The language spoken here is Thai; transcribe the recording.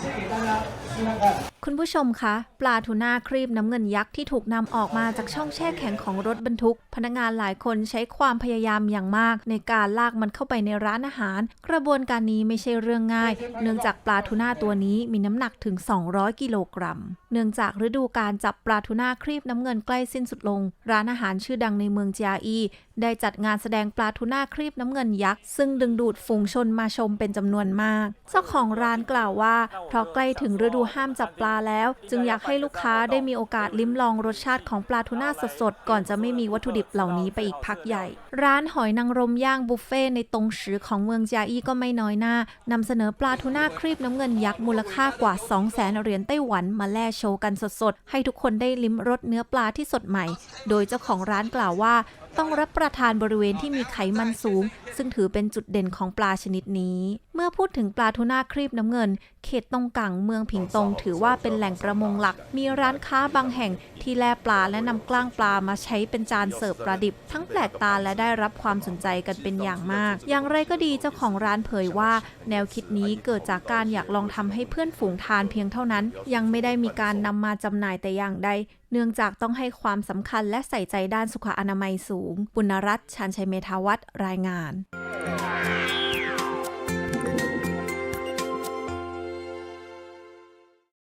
先给大家 คุณผู้ชมคะ ปลาทูน่าครีบน้ำเงินยักษ์ที่ถูกนำออกมาจากช่องแช่แข็งของรถบรรทุก พนักงานหลายคนใช้ความพยายามอย่างมาก ในการลากมันเข้าไปในร้านอาหาร กระบวนการนี้ไม่ใช่เรื่องง่าย เนื่องจากปลาทูน่าตัวนี้มีน้ำหนักถึง 200 กิโลกรัม เนื่องจากฤดูการจับปลาทูน่าครีบน้ำเงินใกล้สิ้นสุดลง ร้านอาหารชื่อดังในเมืองจาอีได้จัดงานแสดงปลาทูน่าครีบน้ำเงินยักษ์ซึ่งดึงดูดฝูงชนมาชมเป็นจำนวนมาก เจ้าของร้านกล่าวว่า เพราะใกล้ถึงฤดูห้ามจับปลาแล้ว จึงอยากให้ลูกค้าได้มีโอกาสลิ้มลองรสชาติของปลาทูน่าสดๆ ก่อนจะไม่มีวัตถุดิบเหล่านี้ไปอีกพักใหญ่ ร้านหอยนางรมย่างบุฟเฟ่ในตงชือของเมืองจาอี้ก็ไม่น้อยหน้านำเสนอปลาทูน่าครีบน้ำเงินยักษ์มูลค่ากว่า 2 0 0แสนเหรียญไต้หวันมาแล่โชว์กันสดๆ ให้ทุกคนได้ลิ้มรสเนื้อปลาที่สดใหม่ โดยเจ้าของร้านกล่าวว่าต้องรับประทานบริเวณที่มีไขมันสูง ซึ่งถือเป็นจุดเด่นของปลาชนิดนี้ เมื่อพูดถึงปลาทูน่าครีบน้ำเงิน เขตตงกังเมืองผิงตง ถือว่าเป็นแหล่งประมงหลัก มีร้านค้าบางแห่งที่แล่ปลาและนำกล้างปลามาใช้เป็นจานเสิร์ฟปลาดิบ ทั้งแปลกตาและได้รับความสนใจกันเป็นอย่างมาก อย่างไรก็ดีเจ้าของร้านเผยว่า แนวคิดนี้เกิดจากการอยากลองทำให้เพื่อนฝูงทานเพียงเท่านั้น ยังไม่ได้มีการนำมาจำหน่ายแต่อย่างใด เนื่องจากต้องให้ความสำคัญและใส่ใจด้านสุขอนามัยสูง ปุณรัตน์ชานชัยเมธาวัตรรายงาน